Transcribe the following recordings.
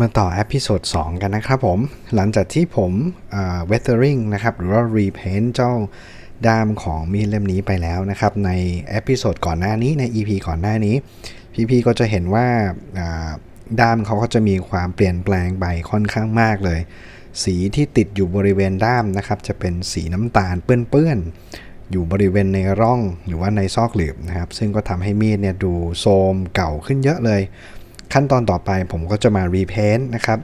มาต่อเอพิโซด2กันนะครับผม หลังจากที่ผมเวทเทอริงนะครับ หรือว่ารีเพนเจ้าด้ามของมีดเล่มนี้ไปแล้วนะครับ ในเอพิโซดก่อนหน้านี้ใน EP ก่อนหน้านี้ พี่ๆก็จะเห็นว่าด้ามเขาก็จะมีความเปลี่ยนแปลงไปค่อนข้างมากเลย สีที่ติดอยู่บริเวณด้ามนะครับ จะเป็นสีน้ำตาลเปื้อนๆอยู่บริเวณในร่องหรือว่าในซอกหลืบนะครับ ซึ่งก็ทำให้มีดเนี่ยดูโทรมเก่าขึ้นเยอะเลย ขั้นตอนต่อไปผมก็จะมารีเพนต์นะครับ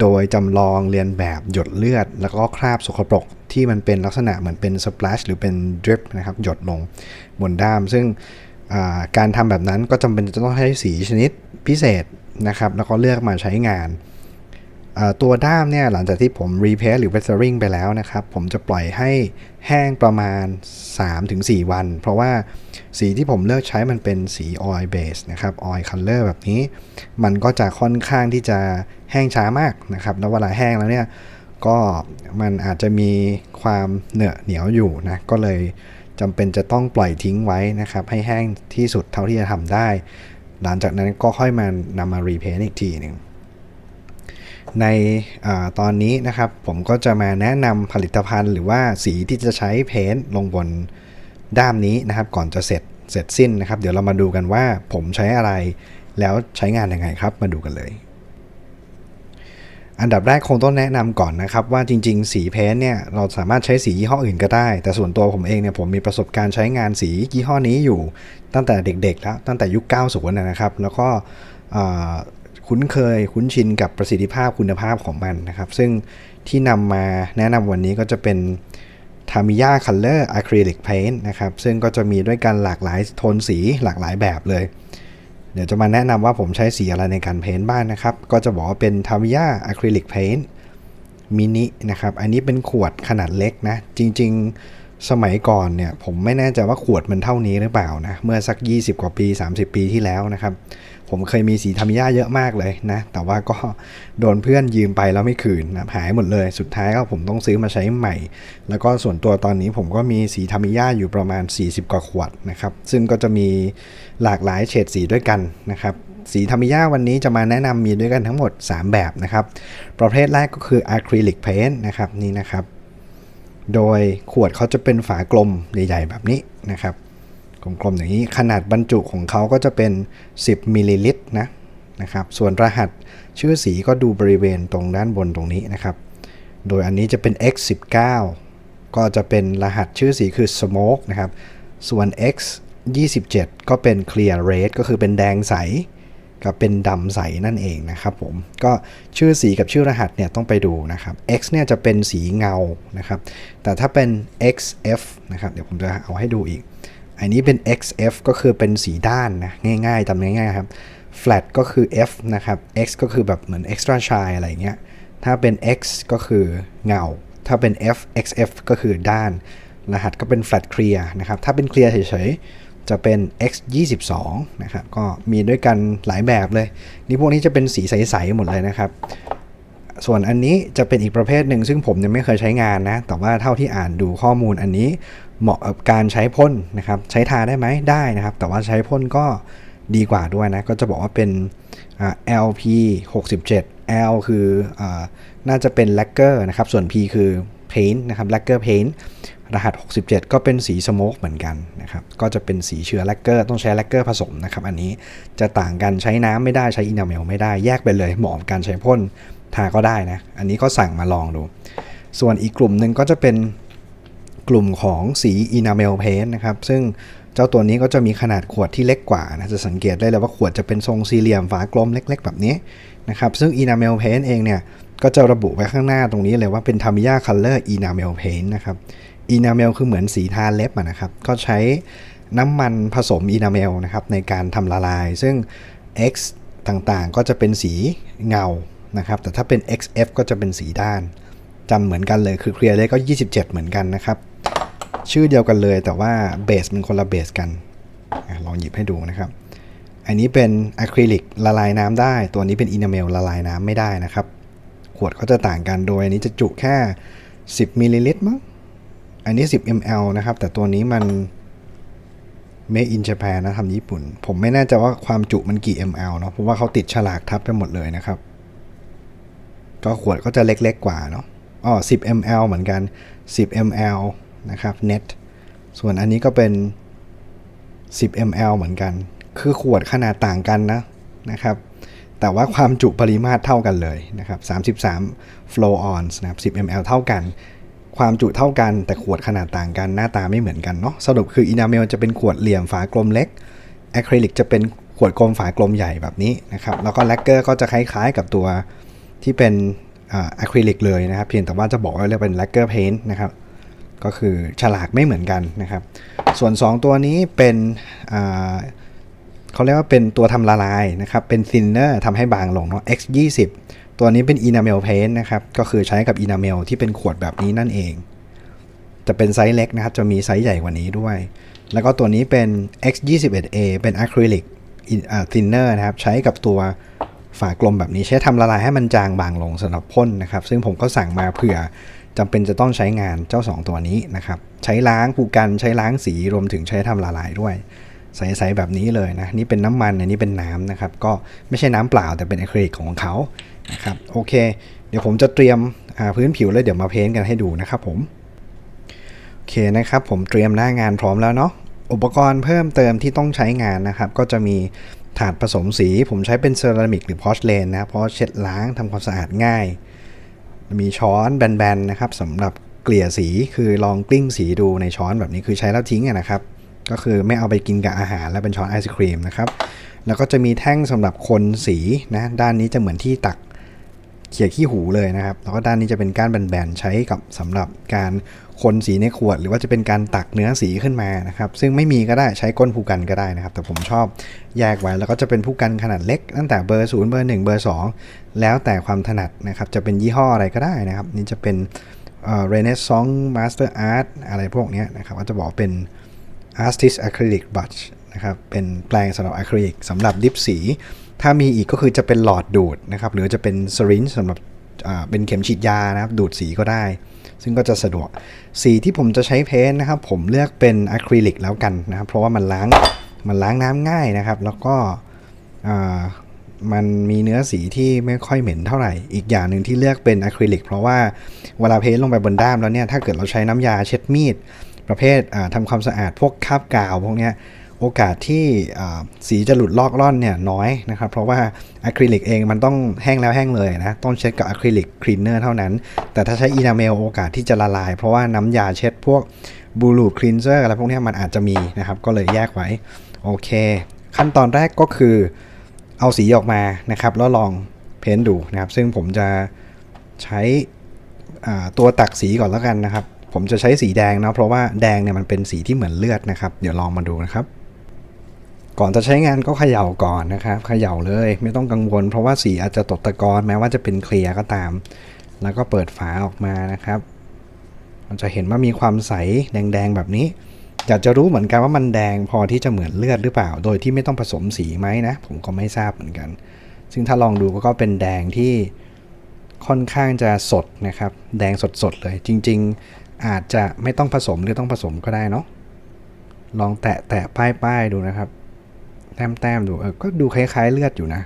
โดยจำลองเรียนแบบหยดเลือด แล้วก็คราบสกปรกที่มันเป็นลักษณะเหมือนเป็นสเปลชหรือเป็นดริปนะครับหยดลงบนด้าม ซึ่งาการทำแบบนั้นก็จำเป็นจะต้องใช้สีชนิดพิเศษนะครับ แล้วก็เลือกมาใช้งาน ตัวด้ามเนี่ยหลังจากที่ผมรีเพ r หรือ weathering ไปแล้วนะครับ ผมจะปล่อยให้แห้งประมาณ 3-4 วัน เพราะว่าสีที่ผมเลือกใช้มันเป็นสี oil base นะครับ oil color แบบนี้ มันก็จะค่อนข้างที่จะแห้งช้ามากนะครับ แล้วเวลาแห้งแล้วเนี่ยก็มันอาจจะมีความเหนอะเหนียวอยู่นะก็เลยจำเป็นจะต้องปล่อยทิ้งไว้นะครับ ให้แห้งที่สุดเท่าที่จะทำได้ หลังจากนั้นก็ค่อยมานำมารีเพนอีกทีหนึ่ง ในอตอนนี้นะครับ ผมก็จะมาแนะนำผลิตภัณฑ์ หรือว่าสีที่จะใช้เพ้นท์ลงบนด้ามนี้นะครับ ก่อนจะเสร็จเสร็จสิ้นนะครับ เดี๋ยวเรามาดูกันว่าผมใช้อะไร แล้วใช้งานยังไงครับ มาดูกันเลย อันดับแรกคงต้องแนะนำก่อนนะครับ ว่าจริง ๆ สีเพ้นท์เนี่ยเราสามารถใช้สียี่ห้ออื่นก็ได้ แต่ส่วนตัวผมเองเนี่ยผมมีประสบการณ์ใช้งานสียี่ห้อนี้อยู่ตั้งแต่เด็กๆแล้วตั้งแต่ยุค 90 นะครับ แล้วก็ คุ้นเคยคุ้นชินกับประสิทธิภาพคุณภาพของมันนะครับ ซึ่งที่นำมาแนะนำวันนี้ก็จะเป็น Tamiya Color Acrylic Paint นะครับ ซึ่งก็จะมีด้วยกันหลากหลายโทนสีหลากหลายแบบเลย เดี๋ยวจะมาแนะนำว่าผมใช้สีอะไรในการเพ้นท์บ้างนะครับ ก็จะบอกว่าเป็น Tamiya Acrylic Paint มินินะครับ อันนี้เป็นขวดขนาดเล็กนะ จริง ๆ สมัยก่อนเนี่ย ผมไม่แน่ใจว่าขวดมันเท่านี้หรือเปล่านะ เมื่อสัก 20 กว่าปี 30 ปีที่แล้วนะครับ ผมเคยมีสีทามิยาเยอะมากเลยนะ แต่ว่าก็โดนเพื่อนยืมไปแล้วไม่คืนนะหายหมดเลย สุดท้ายก็ผมต้องซื้อมาใช้ใหม่ แล้วก็ส่วนตัวตอนนี้ผมก็มีสีทามิยาอยู่ประมาณ 40 กว่าขวดนะครับ ซึ่งก็จะมีหลากหลายเฉดสีด้วยกันนะครับ สีทามิยาวันนี้จะมาแนะนำมีด้วยกันทั้งหมด 3 แบบนะครับ ประเภทแรกก็คืออะคริลิกเพนท์นะครับนี่นะครับ โดยขวดเขาจะเป็นฝากลมใหญ่ ๆ แบบนี้นะครับ กลมๆอย่างนี้ขนาดบรรจุของเขาก็จะเป็น 10มิลลิลิตรนะนะครับส่วนรหัสชื่อสีก็ดูบริเวณตรงด้านบนตรงนี้นะครับ โดยอันนี้จะเป็น X19 ก็จะเป็นรหัสชื่อสีคือ Smoke นะครับ ส่วน X27 ก็เป็น Clear Red ก็คือเป็นแดงใส กับเป็นดำใสนั่นเองนะครับผม ก็ชื่อสีกับชื่อรหัสเนี่ยต้องไปดูนะครับ X เนี่ยจะเป็นสีเงานะครับ แต่ถ้าเป็น XF นะครับ เดี๋ยวผมจะเอาให้ดูอีก อันนี้เป็น XF ก็คือเป็นสีด้านนะง่ายๆจำง่ายๆครับ flat ก็คือ F นะครับ X ก็คือแบบเหมือน extra shine อะไรเงี้ย ถ้าเป็น X ก็คือเงา ถ้าเป็น F XF ก็คือด้าน รหัสก็เป็น flat clear นะครับ ถ้าเป็น clear เฉยๆ จะเป็น X 22นะครับ ก็มีด้วยกันหลายแบบเลย นี่พวกนี้จะเป็นสีใสๆหมดเลยนะครับ ส่วนอันนี้จะเป็นอีกประเภทหนึ่งซึ่งผมยังไม่เคยใช้งานนะ แต่ว่าเท่าที่อ่านดูข้อมูลอันนี้ เหมาะกับการใช้พ่นนะครับ ใช้ทาได้ไหมได้นะครับ แต่ว่าใช้พ่นก็ดีกว่าด้วยนะ ก็จะบอกว่าเป็น LP 67 L คืออน่าจะเป็น lacquer นะครับ ส่วน P คือ paint นะครับ lacquer paint รหัส 67 ก็เป็นสีสโมกเหมือนกันนะครับ ก็จะเป็นสีเชื้อแลกเกอร์ ต้องใช้แลกเกอร์ผสมนะครับ อันนี้จะต่างกันใช้น้ำไม่ได้ใช้อินาเมลไม่ได้ แยกไปเลย เหมาะกับการใช้พ่นทาก็ได้นะ อันนี้ก็สั่งมาลองดู ส่วนอีกกลุ่มหนึ่งก็จะเป็น กลุ่มของสีอินาเมลเพนนะครับ ซึ่งเจ้าตัวนี้ก็จะมีขนาดขวดที่เล็กกว่านะจะสังเกตได้เลยว่าขวดจะเป็นทรงสี่เหลี่ยมฝากลมเล็ก ๆ แบบนี้นะครับ ซึ่ง Enamel Paint เองเนี่ย ก็จะระบุไว้ข้างหน้าตรงนี้เลยว่าเป็น Tamiya Color Enamel Paint นะครับ Enamel คือเหมือนสีทาเล็บนะครับ ก็ใช้น้ำมันผสม Enamel นะครับในการทำละลาย ซึ่ง X ต่างๆ ก็จะเป็นสีเงานะครับ แต่ถ้าเป็น XF ก็จะเป็นสีด้านจำเหมือนกันเลยคือ Clear Red ก็ 27 เหมือนกันนะครับ ชื่อเดียวกันเลย แต่ว่าเบสมันคนละเบสกันอลองหยิบให้ดูนะครับ อันนี้เป็นอะคริลิกละลายน้ำได้ ตัวนี้เป็นอินาเมลละลายน้ำไม่ได้นะครับ ขวดเขาจะต่างกันโดยอันนี้จะจุแค่ 10มิลลิลิตรมั้งอันนี้ 10 ml นะครับ แต่ตัวนี้มัน Made in Japan นะทำญี่ปุ่น ผมไม่แน่ใจว่าความจุมันกี่ ml เนาะเพราะว่าเขาติดฉลากทับไปหมดเลยนะครับก็ขวดก็จะเล็กๆกว่าเนาะอ๋อ10 ml เหมือนกัน 10 ml นะครับ net ส่วนอันนี้ก็เป็น 10 ml เหมือนกัน คือขวดขนาดต่างกันนะนะครับ แต่ว่าความจุปริมาตรเท่ากันเลยนะครับ33 flow ons นะครับ 10 ml เท่ากัน ความจุเท่ากัน แต่ขวดขนาดต่างกัน หน้าตาไม่เหมือนกันเนาะ สรุปคืออินาเมลจะเป็นขวดเหลี่ยมฝากลมเล็กอะคริลิกจะเป็นขวดกลมฝากลมใหญ่แบบนี้นะครับ แล้วก็แลกเกอร์ก็จะคล้ายๆกับตัวที่เป็นอะคริลิกเลยนะครับ เพียงแต่ว่าจะบอกว่าเรียกเป็นแลกเกอร์เพนท์นะครับ ก็คือฉลากไม่เหมือนกันนะครับ ส่วน 2 ตัวนี้เป็นเขาเรียกว่าเป็นตัวทำละลายนะครับ เป็น thinner ทำให้บางลงเนาะ x 20ตัวนี้เป็น enamel paint นะครับ ก็คือใช้กับ enamel ที่เป็นขวดแบบนี้นั่นเอง จะเป็นไซส์เล็กนะครับ จะมีไซส์ใหญ่กว่านี้ด้วย แล้วก็ตัวนี้เป็น x 2 1 a เป็นอะคริลิกทินเนอร์นะครับ ใช้กับตัวฝากลมแบบนี้ใช้ทำละลายให้มันจางบางลงสำหรับพ่นนะครับ ซึ่งผมก็สั่งมาเผื่อ จำเป็นจะต้องใช้งานเจ้า 2 ตัวนี้นะครับ ใช้ล้างผูกกันใช้ล้างสีรวมถึงใช้ทำละลายด้วย ใสๆแบบนี้เลยนะนี่เป็นน้ำมันอันนี้เป็นน้ำนะครับ ก็ไม่ใช่น้ำเปล่าแต่เป็นอะคริลิกของเขานะครับโอเค เดี๋ยวผมจะเตรียมพื้นผิวแล้วเดี๋ยวมาเพ้นท์กันให้ดูนะครับผมโอเคนะครับ ผมเตรียมหน้างานพร้อมแล้วเนาะอุปกรณ์เพิ่มเติมที่ต้องใช้งานนะครับ ก็จะมีถาดผสมสี ผมใช้เป็นเซรามิกหรือพอชเลนนะเพราะเช็ดล้างทำความสะอาดง่าย มีช้อนแบนๆนะครับสำหรับเกลี่ยสีคือลองกลิ้งสีดูในช้อนแบบนี้คือใช้แล้วทิ้งนะครับ ก็คือไม่เอาไปกินกับอาหารแล้วเป็นช้อนไอศครีมนะครับแล้วก็จะมีแท่งสำหรับคนสีนะด้านนี้จะเหมือนที่ตัก เขี่ยขี้หูเลยนะครับ แล้วก็ด้านนี้จะเป็นก้านแบนๆใช้กับสำหรับการคนสีในขวด หรือว่าจะเป็นการตักเนื้อสีขึ้นมานะครับ ซึ่งไม่มีก็ได้ใช้ก้นผู้กันก็ได้นะครับ แต่ผมชอบแยกไว้แล้วก็จะเป็นผู้กันขนาดเล็ก ตั้งแต่เบอร์0เบอร์1เบอร์2 แล้วแต่ความถนัดนะครับ จะเป็นยี่ห้ออะไรก็ได้นะครับ นี่จะเป็นเอ่อ Renaissance Master Art อะไรพวกนี้นะครับก็จะบอกเป็น Artist Acrylic Brush นะครับเป็นแปลงสำหรับอะคริลิกสำหรับดิฟสี ถ้ามีอีกก็คือจะเป็นหลอดดูดนะครับ หรือจะเป็นสรินสำหรับเป็นเข็มฉีดยานะครับ ดูดสีก็ได้ ซึ่งก็จะสะดวก สีที่ผมจะใช้เพ้นท์นะครับ ผมเลือกเป็นอะคริลิกแล้วกันนะครับ เพราะว่ามันล้างมันล้างน้ำง่ายนะครับ แล้วก็มันมีเนื้อสีที่ไม่ค่อยเหม็นเท่าไหร่ อีกอย่างหนึ่งที่เลือกเป็นอะคริลิกเพราะว่าเวลาเพ้นท์ลงไปบนด้ามแล้วเนี่ย ถ้าเกิดเราใช้น้ำยาเช็ดมีด ประเภทอ่าทำความสะอาดพวกคาบกาวพวกเนี้ย โอกาสที่สีจะหลุดลอกล่อนเนี่ยน้อยนะครับ เพราะว่าอะคริลิกเองมันต้องแห้งแล้วแห้งเลยนะ ต้องเช็ดกับอะคริลิกคลีนเนอร์เท่านั้น แต่ถ้าใช้อีนาเมลโอกาสที่จะละลาย เพราะว่าน้ำยาเช็ดพวกบูลูคลีนเซอร์อะไรพวกนี้มันอาจจะมีนะครับ ก็เลยแยกไว้ โอเค ขั้นตอนแรกก็คือเอาสีออกมานะครับ แล้วลองเพ้นท์ดูนะครับ ซึ่งผมจะใช้ตัวตักสีก่อนแล้วกันนะครับ ผมจะใช้สีแดงนะเพราะว่าแดงเนี่ยมันเป็นสีที่เหมือนเลือดนะครับ เดี๋ยวลองมาดูนะครับ ก่อนจะใช้งานก็เขย่าก่อนนะครับเขย่าเลยไม่ต้องกังวล เพราะว่าสีอาจจะตกตะกอนแม้ว่าจะเป็นเคลียร์ก็ตาม แล้วก็เปิดฝาออกมานะครับมันจะเห็นว่ามีความใสแดงๆแบบนี้อยากจะรู้เหมือนกันว่ามันแดงพอที่จะเหมือนเลือดหรือเปล่า โดยที่ไม่ต้องผสมสีไหมนะ ผมก็ไม่ทราบเหมือนกัน ซึ่งถ้าลองดูก็เป็นแดงที่ค่อนข้างจะสดนะครับ แดงสดๆเลย จริง ๆ อาจจะไม่ต้องผสมหรือต้องผสมก็ได้เนาะลองแตะแตะป้ายป้ายๆดูนะครับ แต้มแต้มๆดูเออก็ดูคล้าย ๆ เลือดอยู่นะ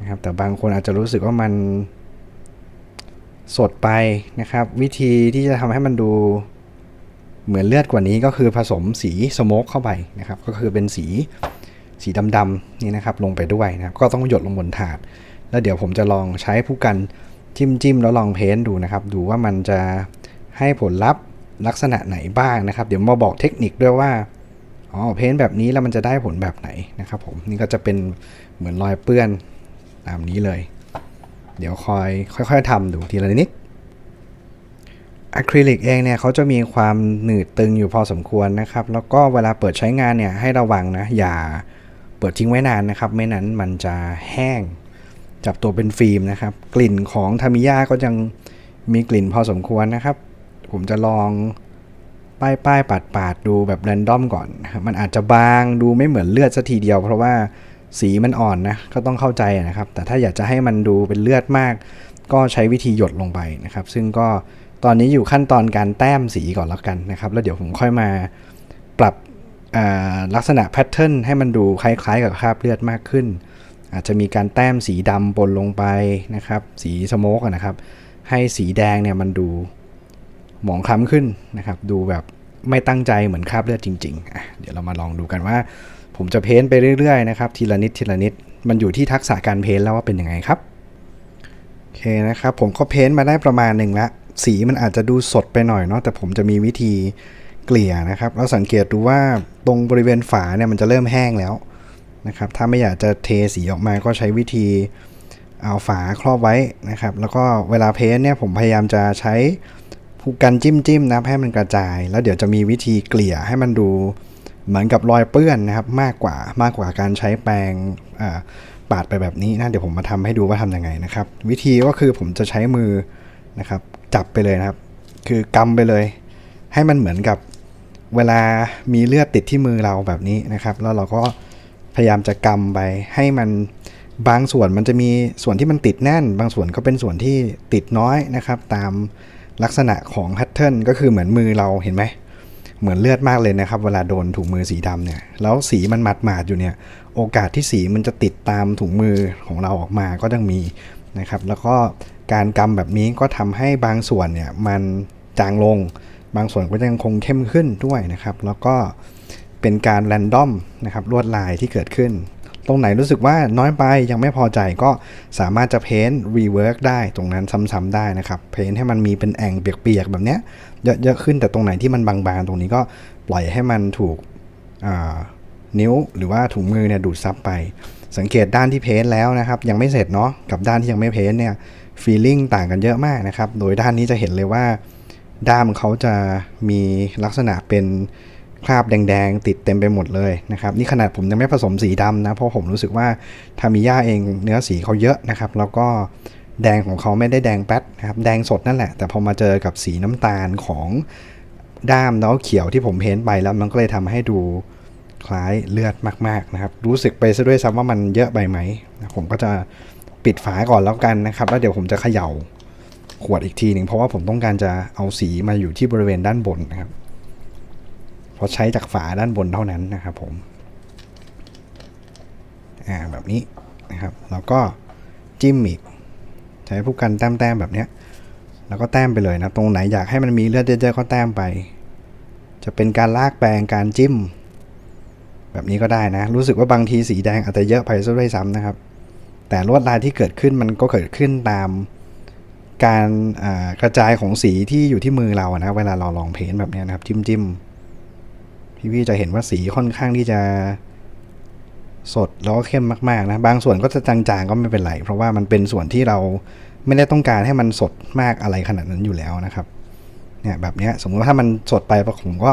นะครับแต่บางคนอาจจะรู้สึกว่ามันสดไปนะครับ วิธีที่จะทำให้มันดูเหมือนเลือดกว่านี้ก็คือผสมสีสโมกเข้าไปนะครับ ก็คือเป็นสีสีดำๆนี่นะครับ ลงไปด้วยนะครับ ก็ต้องหยดลงบนถาด แล้วเดี๋ยวผมจะลองใช้ผู้กันจิ้มจิ้มแล้วลองเพ้นท์ดูนะครับ ดูว่ามันจะให้ผลลัพธ์ลักษณะไหนบ้างนะครับ เดี๋ยวมาบอกเทคนิคด้วยว่า อ๋อเพ้นแบบนี้แล้วมันจะได้ผลแบบไหนนะครับผมนี่ก็จะเป็นเหมือนรอยเปื้อนตามนี้เลย เดี๋ยวคอยค่อยๆทำดูทีละนิดอะคริลิกเองเนี่ยเขาจะมีความหนืดตึงอยู่พอสมควรนะครับ แล้วก็เวลาเปิดใช้งานเนี่ยให้ระวังนะ อย่าเปิดทิ้งไว้นานนะครับ ไม่นั้นมันจะแห้ง จับตัวเป็นฟิล์มนะครับ กลิ่นของทามิยาก็ยังมีกลิ่นพอสมควรนะครับ ผมจะลอง ป้ายป้ายปาดปาดๆดูแบบแรนดอมก่อนมันอาจจะบางดูไม่เหมือนเลือดสัทีเดียว เพราะว่าสีมันอ่อนนะก็ต้องเข้าใจนะครับ แต่ถ้าอยากจะให้มันดูเป็นเลือดมาก ก็ใช้วิธีหยดลงไปนะครับ ซึ่งก็ตอนนี้อยู่ขั้นตอนการแต้มสีก่อนแล้วกันนะครับ แล้วเดี๋ยวผมค่อยมาปรับลักษณะแพทเทิร์นให้มันดูคล้ายๆ กับคราบเลือดมากขึ้น อาจจะมีการแต้มสีดำปนลงไปนะครับ สีสโมกนะครับ ให้สีแดงเนี่ยมันดู หมองคล้ำขึ้นนะครับ ดูแบบไม่ตั้งใจเหมือนคราบเลือดจริงๆอะเดี๋ยวเรามาลองดูกันว่า ผมจะเพ้นท์ไปเรื่อยๆนะครับทีละนิดทีละนิด มันอยู่ที่ทักษะการเพ้นท์แล้วว่าเป็นยังไงครับโอเคนะครับ ผมก็เพ้นท์มาได้ประมาณหนึ่งละสีมันอาจจะดูสดไปหน่อยเนาะแต่ผมจะมีวิธีเกลี่ยนะครับแล้วสังเกตดูว่าตรงบริเวณฝาเนี่ยมันจะเริ่มแห้งแล้วนะครับถ้าไม่อยากจะเทสีออกมาก็ใช้วิธีเอาฝาครอบไว้นะครับ แล้วก็เวลาเพ้นท์เนี่ยผมพยายามจะใช้ ผู้กันจิ้มจิ้มๆนะให้มันกระจาย แล้วเดี๋ยวจะมีวิธีเกลี่ยให้มันดูเหมือนกับรอยเปื้อนนะครับมากกว่ามากกว่าการใช้แปรงปาดไปแบบนี้นะเดี๋ยวผมมาทำให้ดูว่าทำยังไงนะครับ วิธีก็คือผมจะใช้มือนะครับจับไปเลยนะครับ คือกำไปเลย ให้มันเหมือนกับเวลามีเลือดติดที่มือเราแบบนี้นะครับ แล้วเราก็พยายามจะกำไปให้มันบางส่วนมันจะมีส่วนที่มันติดแน่น บางส่วนก็เป็นส่วนที่ติดน้อยนะครับ ตาม ลักษณะของแพทเทิร์นก็คือเหมือนมือเราเห็นไหมเหมือนเลือดมากเลยนะครับ เวลาโดนถุงมือสีดำเนี่ยแล้วสีมันมัดหมาดๆอยู่เนี่ย โอกาสที่สีมันจะติดตามถุงมือของเราออกมาก็ยังมีนะครับ แล้วก็การกำแบบนี้ก็ทำให้บางส่วนเนี่ยมันจางลง บางส่วนก็ยังคงเข้มขึ้นด้วยนะครับ แล้วก็เป็นการแรนดอมนะครับลวดลายที่เกิดขึ้น ตรงไหนรู้สึกว่าน้อยไปยังไม่พอใจก็สามารถจะเพ้นท์รีเวิร์กได้ตรงนั้นซ้ำๆได้นะครับเพ้นท์ให้มันมีเป็นแอ่งเปียกๆแบบเนี้ยเยอะๆขึ้นแต่ตรงไหนที่มันบางๆตรงนี้ก็ปล่อยให้มันถูกนิ้วหรือว่าถุงมือเนี่ยดูดซับไป สังเกตด้านที่เพ้นท์แล้วนะครับ ยังไม่เสร็จเนาะกับด้านที่ยังไม่เพ้นท์เนี่ยฟีลลิ่งต่างกันเยอะมากนะครับ โดยด้านนี้จะเห็นเลยว่าด้ามเขาจะมีลักษณะเป็น คราบแดงๆ ติดเต็มไปหมดเลยนะครับ นี่ขนาดผมยังไม่ผสมสีดำนะ เพราะผมรู้สึกว่าทามิยาเองเนื้อสีเขาเยอะนะครับ แล้วก็แดงของเขาไม่ได้แดงแป๊ดนะครับ แดงสดนั่นแหละ แต่พอมาเจอกับสีน้ำตาลของด้ามแล้วเขียวที่ผมเพ้นไปแล้วมันก็เลยทำให้ดูคล้ายเลือดมากๆนะครับ รู้สึกไปซะด้วยซ้ำว่ามันเยอะไปไหมผมก็จะปิดฝาก่อนแล้วกันนะครับ แล้วเดี๋ยวผมจะเขย่าขวดอีกทีหนึ่งเพราะว่าผมต้องการจะเอาสีมาอยู่ที่บริเวณด้านบนนะครับ เพราะใช้จากฝาด้านบนเท่านั้นนะครับผมอ่าแบบนี้นะครับแล้วก็จิ้มอีกใช้ผู้กันแต้มๆแบบเนี้ยแล้วก็แต้มไปเลยนะตรงไหนอยากให้มันมีเลือดเยอะๆก็แต้มไป จะเป็นการลากแปรงการจิ้ม แบบนี้ก็ได้นะ รู้สึกว่าบางทีสีแดงอาจจะเยอะไปซะด้วยซ้ำนะครับ แต่ลวดลายที่เกิดขึ้นมันก็เกิดขึ้นตามการกระจายของสีที่อยู่ที่มือเราอะนะเวลาเราลองเพ้นแบบนี้นะครับจิ้มจิ้ม พี่ๆจะเห็นว่าสีค่อนข้างที่จะสดแล้วก็เข้มมากๆนะบางส่วนก็จะจางๆก็ไม่เป็นไร เพราะว่ามันเป็นส่วนที่เราไม่ได้ต้องการให้มันสดมากอะไรขนาดนั้นอยู่แล้วนะครับเนี่ยแบบนี้สมมติว่าถ้ามันสดไปผมก็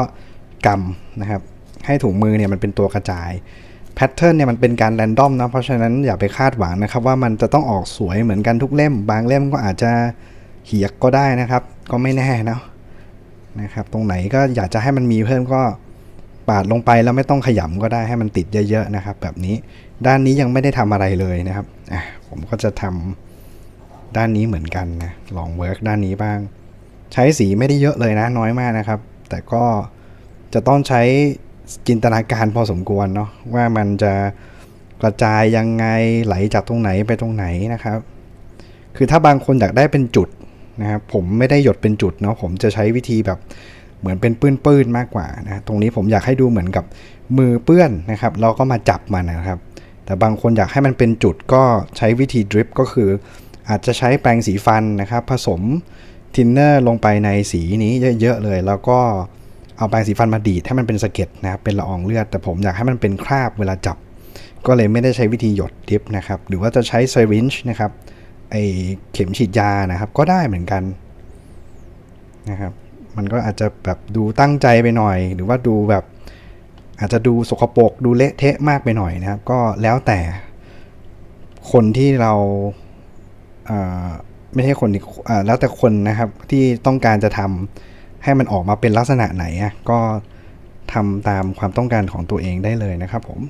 กำนะครับ ให้ถุงมือเนี่ยมันเป็นตัวกระจายแพทเทิร์นเนี่ยมันเป็นการแรนดอมนะเพราะฉะนั้นอย่าไปคาดหวังนะครับ ว่ามันจะต้องออกสวยเหมือนกันทุกเล่ม บางเล่มก็อาจจะเหียกก็ได้นะครับ ก็ไม่แน่นะนะครับ ตรงไหนก็อยากจะให้มันมีเพิ่มก็ ปาดลงไปแล้วไม่ต้องขยำก็ได้ให้มันติดเยอะๆนะครับ แบบนี้ด้านนี้ยังไม่ได้ทำอะไรเลยนะครับอะผมก็จะทำด้านนี้เหมือนกันนะลองเวิร์กด้านนี้บ้าง ใช้สีไม่ได้เยอะเลยนะน้อยมากนะครับ แต่ก็จะต้องใช้จินตนาการพอสมควรเนาะว่ามันจะกระจายยังไงไหลจากตรงไหนไปตรงไหนนะครับ คือถ้าบางคนอยากได้เป็นจุดนะครับผมไม่ได้หยดเป็นจุดเนาะผมจะใช้วิธีแบบ เหมือนเป็นปื้นๆมากกว่านะตรงนี้ผมอยากให้ดูเหมือนกับมือเปื้อนนะครับเราก็มาจับมันนะครับ แต่บางคนอยากให้มันเป็นจุดก็ใช้วิธีดริปก็คือ อาจจะใช้แปรงสีฟันนะครับ ผสมทินเนอร์ลงไปในสีนี้เยอะๆเลย แล้วก็เอาแปรงสีฟันมาดีดให้มันเป็นสะเก็ดนะครับเป็นละอองเลือด แต่ผมอยากให้มันเป็นคราบเวลาจับ ก็เลยไม่ได้ใช้วิธีหยดดิฟนะครับหรือว่าจะใช้ไซรินช์นะครับไอเข็มฉีดยานะครับ ก็ได้เหมือนกันนะครับ มันก็อาจจะแบบดูตั้งใจไปหน่อย หรือว่าดูแบบอาจจะดูสกปรกดูเละเทะมากไปหน่อยนะครับ ก็แล้วแต่คนที่เราไม่ใช่คนแล้วแต่คนนะครับที่ต้องการจะทำให้มันออกมาเป็นลักษณะไหนก็ทำตามความต้องการของตัวเองได้เลยนะครับผม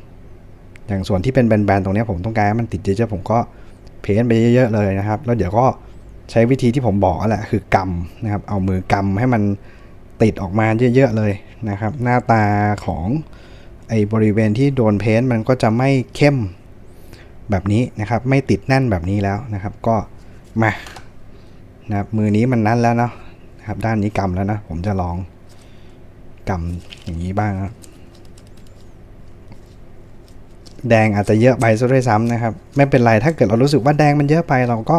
อย่างส่วนที่เป็นแบนๆตรงนี้ผมต้องการให้มันติดเยอะๆผมก็เพ้นไปเยอะๆเลยนะครับ แล้วเดี๋ยวก็ ใช้วิธีที่ผมบอกแหละคือกำนะครับ เอามือกำให้มันติดออกมาเยอะๆเลยนะครับ หน้าตาของไอ้บริเวณที่โดนเพ้นท์มันก็จะไม่เข้มแบบนี้นะครับ ไม่ติดแน่นแบบนี้แล้วนะครับ ก็มานะครับมือนี้มันนั่นแล้วเนาะนะครับด้านนี้กำแล้วนะ ผมจะลองกำอย่างนี้บ้างนะแดงอาจจะเยอะไปซะด้วยซ้ำนะครับ ไม่เป็นไรถ้าเกิดเรารู้สึกว่าแดงมันเยอะไปเราก็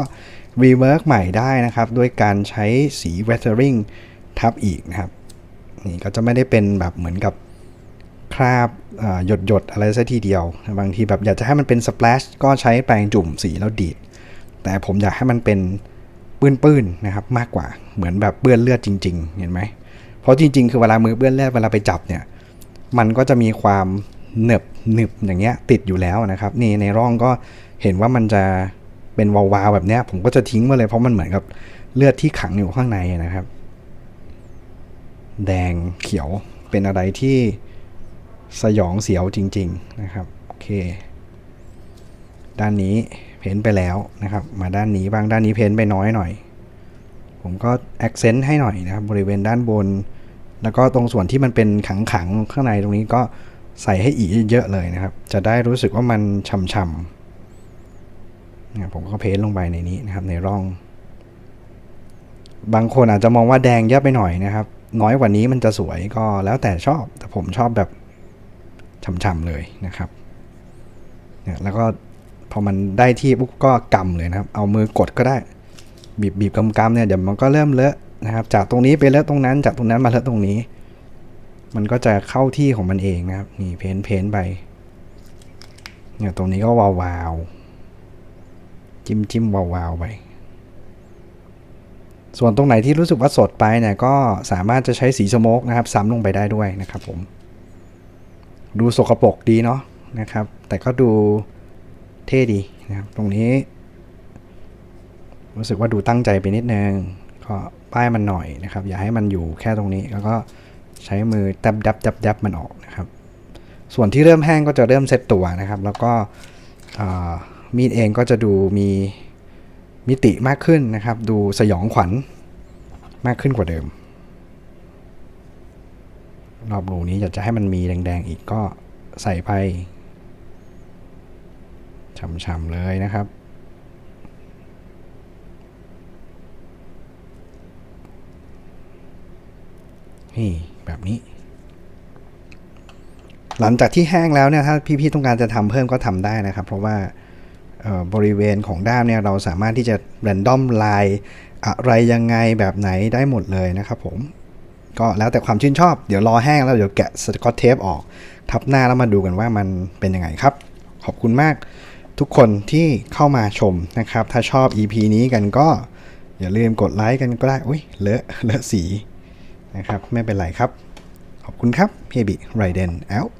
รีเวิร์กใหม่ได้นะครับ ด้วยการใช้สี weathering ทับอีกนะครับ นี่ก็จะไม่ได้เป็นแบบเหมือนกับคราบหยดหยดๆอะไรซะทีเดียว บางทีแบบอยากจะให้มันเป็นส p ป a s h ก็ใช้แปรงจุ่มสีแล้วดีด แต่ผมอยากให้มันเป็นปื้นๆนะครับมากกว่าเหมือนแบบเปื้อนเลือดจริง ๆ เห็นไหมเพราะจริง ๆ คือเวลามือเปื้อนเลือดเวลาไปจับเนี่ยมันก็จะมีความเนบหนึบอย่างเงี้ยติดอยู่แล้วนะครับ นี่ในร่องก็เห็นว่ามันจะ เป็นวาวๆแบบเนี้ย ผมก็จะทิ้งไว้เลยเพราะมันเหมือนกับเลือดที่ขังอยู่ข้างในนะครับ แดงเขียวเป็นอะไรที่สยองเสียวจริง ๆนะครับโอเค ด้านนี้เพ้นไปแล้วนะครับ มาด้านนี้บ้างด้านนี้เพ้นไปน้อยหน่อย ผมก็ accent ให้หน่อยนะครับ บริเวณด้านบน แล้วก็ตรงส่วนที่มันเป็นขังๆข้างในตรงนี้ก็ใส่ให้อีเยอะๆเลยนะครับ จะได้รู้สึกว่ามันช่ำๆ ผมก็เพ้นท์ลงไปในนี้นะครับ ในร่อง บางคนอาจจะมองว่าแดงเยอะไปหน่อยนะครับ น้อยกว่านี้มันจะสวยก็แล้วแต่ชอบ แต่ผมชอบแบบช่ำๆเลยนะครับเนี่ยแล้วก็พอมันได้ที่ปุ๊บก็กำเลยนะครับ เอามือกดก็ได้ บีบบีบกำกำเนี่ยเดี๋ยวมันก็เริ่มเลอะนะครับ จากตรงนี้ไปเลอะตรงนั้น จากตรงนั้นมาเลอะตรงนี้ มันก็จะเข้าที่ของมันเองนะครับ นี่เพ้นเพ้นไปเนี่ยตรงนี้ก็วาวาวๆ จิ้มจิ้มวาวาวๆไป ส่วนตรงไหนที่รู้สึกว่าสดไปเนี่ยก็สามารถจะใช้สีสโมกนะครับ ซ้ำลงไปได้ด้วยนะครับผม ดูสกปรกดีเนาะนะครับ แต่ก็ดูเท่ดีนะครับ ตรงนี้ รู้สึกว่าดูตั้งใจไปนิดนึงก็ป้ายมันหน่อยนะครับ อย่าให้มันอยู่แค่ตรงนี้แล้วก็ใช้มือดับดับดับดับมันออกนะครับ ส่วนที่เริ่มแห้งก็จะเริ่มเซตตัวนะครับ แล้วก็อ่า มีดเองก็จะดูมีมิติมากขึ้นนะครับ ดูสยองขวัญมากขึ้นกว่าเดิม รอบรูนี้อยากจะให้มันมีแดงๆอีกก็ใส่ไปช่ำๆเลยนะครับนี่แบบนี้ หลังจากที่แห้งแล้วเนี่ยถ้าพี่ๆต้องการจะทำเพิ่มก็ทำได้นะครับ เพราะว่า บริเวณของด้ามเนี่ยเราสามารถที่จะแรนดอมลายอะไรยังไงแบบไหนได้หมดเลยนะครับผม ก็แล้วแต่ความชื่นชอบ เดี๋ยวรอแห้งแล้วเดี๋ยวแกะสกอตเทปออก ทับหน้าแล้วมาดูกันว่ามันเป็นยังไงครับ ขอบคุณมากทุกคนที่เข้ามาชมนะครับ ถ้าชอบ EP นี้กันก็อย่าลืมกดไลค์กันก็ได้ อุ้ยเลอะเลอะสีนะครับ ไม่เป็นไรครับ ขอบคุณครับ p b r i d e n out